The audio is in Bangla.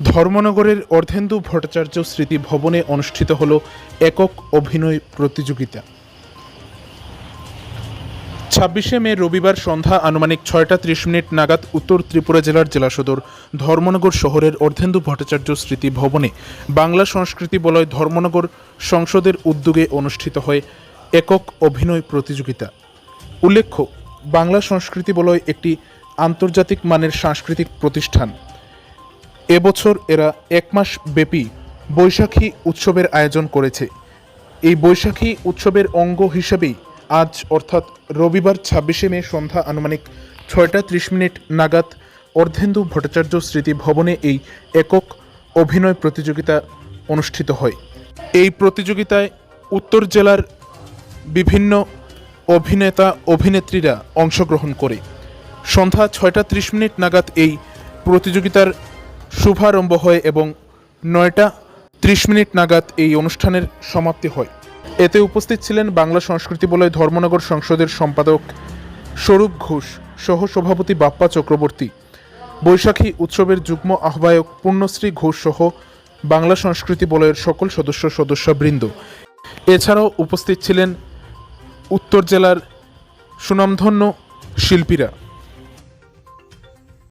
ধর্মনগরের অর্ধেন্দু ভট্টাচার্য স্মৃতি ভবনে অনুষ্ঠিত হল একক অভিনয় প্রতিযোগিতা। ছাব্বিশে মে রবিবার সন্ধ্যা আনুমানিক ছয়টা ত্রিশ মিনিট নাগাদ উত্তর ত্রিপুরা জেলার জেলা সদর ধর্মনগর শহরের অর্ধেন্দু ভট্টাচার্য স্মৃতি ভবনে বাংলা সংস্কৃতি বলয় ধর্মনগর সংসদের উদ্যোগে অনুষ্ঠিত হয় একক অভিনয় প্রতিযোগিতা। উল্লেখ্য, বাংলা সংস্কৃতি বলয় একটি আন্তর্জাতিক মানের সাংস্কৃতিক প্রতিষ্ঠান। এবছর এরা এক মাস ব্যাপী বৈশাখী উৎসবের আয়োজন করেছে। এই বৈশাখী উৎসবের অঙ্গ হিসেবেই আজ, অর্থাৎ রবিবার ছাব্বিশে মে সন্ধ্যা আনুমানিক ছয়টা ত্রিশ মিনিট নাগাদ অর্ধেন্দু ভট্টাচার্য স্মৃতি ভবনে এই একক অভিনয় প্রতিযোগিতা অনুষ্ঠিত হয়। এই প্রতিযোগিতায় উত্তর জেলার বিভিন্ন অভিনেতা, অভিনেত্রীরা অংশগ্রহণ করে। সন্ধ্যা ছয়টা ত্রিশ মিনিট নাগাদ এই প্রতিযোগিতার শুভারম্ভ হয় এবং নয়টা ত্রিশ মিনিট নাগাদ এই অনুষ্ঠানের সমাপ্তি হয়। এতে উপস্থিত ছিলেন বাংলা সংস্কৃতি বলয় ধর্মনগর সংসদের সম্পাদক স্বরূপ ঘোষ সহ সভাপতি বাপ্পা চক্রবর্তী, বৈশাখী উৎসবের যুগ্ম আহ্বায়ক পূর্ণশ্রী ঘোষ সহ বাংলা সংস্কৃতি বলয়ের সকল সদস্য সদস্যবৃন্দ। এছাড়াও উপস্থিত ছিলেন উত্তর জেলার সুনামধন্য শিল্পীরা।